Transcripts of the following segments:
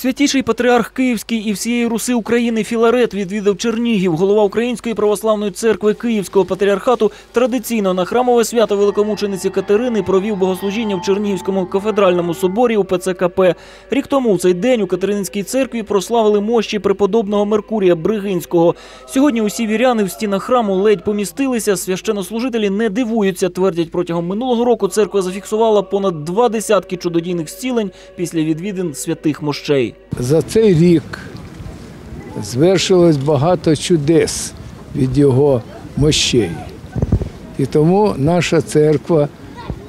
Святіший патріарх Київський і всієї Руси України Філарет відвідав Чернігів. Голова Української православної церкви Київського патріархату традиційно на храмове свято великомучениці Катерини провів богослужіння в Чернігівському кафедральному соборі у ПЦКП. Рік тому у цей день у Катерининській церкві прославили мощі преподобного Меркурія Бригинського. Сьогодні усі віряни в стінах храму ледь помістилися. Священнослужителі не дивуються. Твердять, протягом минулого року церква зафіксувала понад два десятки чудодійних зцілень після відвідин святих мощей. За цей рік звершилось багато чудес від його мощей. І тому наша церква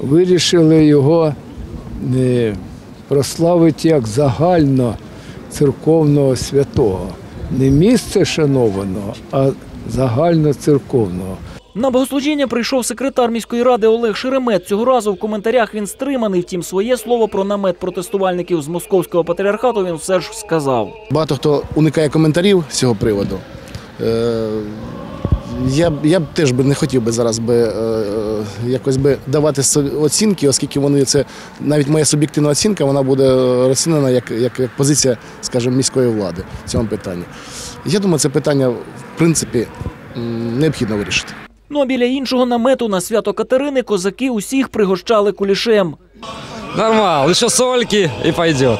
вирішила його е, прославити як загально церковного святого. Не місце шанованого, а загально церковного. На богослужіння прийшов секретар міської ради Олег Шеремет. Цього разу в коментарях він стриманий. Втім, своє слово про намет протестувальників з московського патріархату він все ж сказав. Багато хто уникає коментарів з цього приводу. Е, Я, я б теж би не хотів би зараз би, е, е, якось би давати оцінки, оскільки вони це навіть моя суб'єктивна оцінка, вона буде розцінена як, як, як позиція, скажімо, міської влади в цьому питанні. Я думаю, це питання, в принципі, необхідно вирішити. Ну а біля іншого намету на свято Катерини козаки усіх пригощали кулішем. Нормал, еще сольки и пойдет.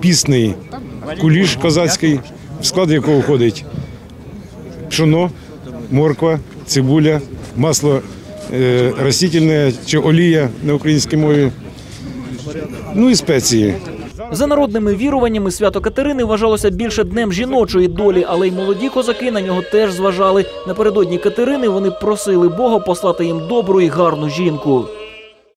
пісний куліш козацький, в склад якого входить пшоно, морква, цибуля, масло е, растительне чи олія на українській мові, ну і спеції. За народними віруваннями свято Катерини вважалося більше днем жіночої долі, але й молоді козаки на нього теж зважали. Напередодні Катерини вони просили Бога послати їм добру і гарну жінку.